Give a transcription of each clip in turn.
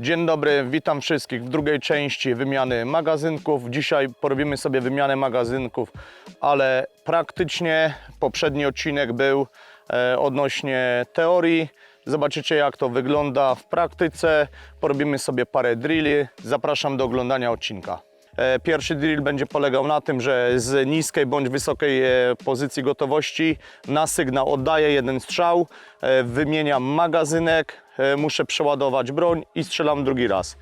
Dzień dobry, witam wszystkich w drugiej części wymiany magazynków. Dzisiaj porobimy sobie wymianę magazynków, ale praktycznie poprzedni odcinek był e, odnośnie teorii. Zobaczycie jak to wygląda w praktyce. Porobimy sobie parę drilli. Zapraszam do oglądania odcinka. E, Pierwszy drill będzie polegał na tym, że z niskiej bądź wysokiej e, pozycji gotowości na sygnał oddaję jeden strzał, wymieniam magazynek, muszę przeładować broń i strzelam drugi raz.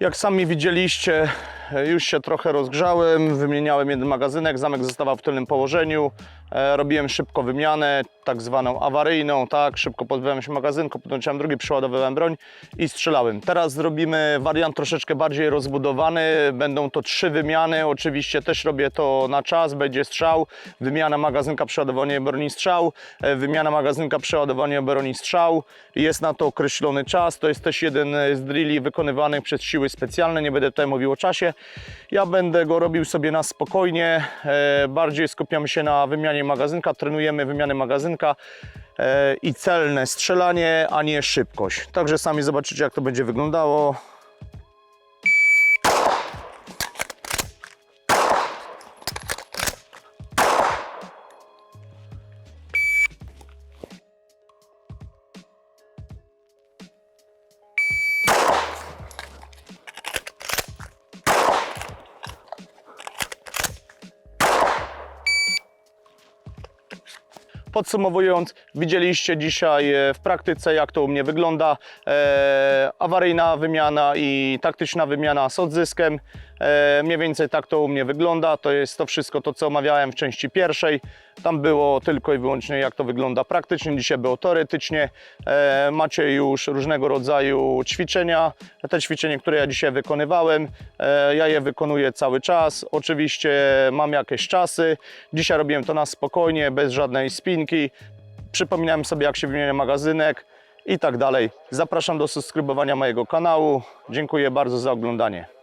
Jak sami widzieliście, e, już się trochę rozgrzałem, wymieniałem jeden magazynek, zamek zostawał w tylnym położeniu, e, robiłem szybko wymianę, tak zwaną awaryjną, tak, szybko pozbyłem się magazynku, podłączyłem drugi, przeładowywałem broń i strzelałem. Teraz zrobimy wariant troszeczkę bardziej rozbudowany, będą to trzy wymiany, oczywiście też robię to na czas, będzie strzał, wymiana magazynka, przeładowanie broni, strzał, e, wymiana magazynka, przeładowanie broni, strzał, jest na to określony czas, to jest też jeden z drilli wykonywanych przez siły specjalne, nie będę tutaj mówił o czasie, ja będę go robił sobie na spokojnie, e, bardziej skupiamy się na wymianie magazynka, trenujemy wymianę magazynka e, i celne strzelanie, a nie szybkość. Także sami zobaczycie jak to będzie wyglądało. Podsumowując, widzieliście dzisiaj e, w praktyce, jak to u mnie wygląda. E, awaryjna wymiana i taktyczna wymiana z odzyskiem. E, mniej więcej tak to u mnie wygląda. To jest to wszystko to, co omawiałem w części pierwszej. Tam było tylko i wyłącznie, jak to wygląda praktycznie. Dzisiaj było teoretycznie. E, macie już różnego rodzaju ćwiczenia. Te ćwiczenia, które ja dzisiaj wykonywałem, e, ja je wykonuję cały czas. Oczywiście mam jakieś czasy. Dzisiaj robiłem to na spokojnie, bez żadnej spinki. Przypominałem sobie, jak się wymienia magazynek i tak dalej. Zapraszam do subskrybowania mojego kanału. Dziękuję bardzo za oglądanie.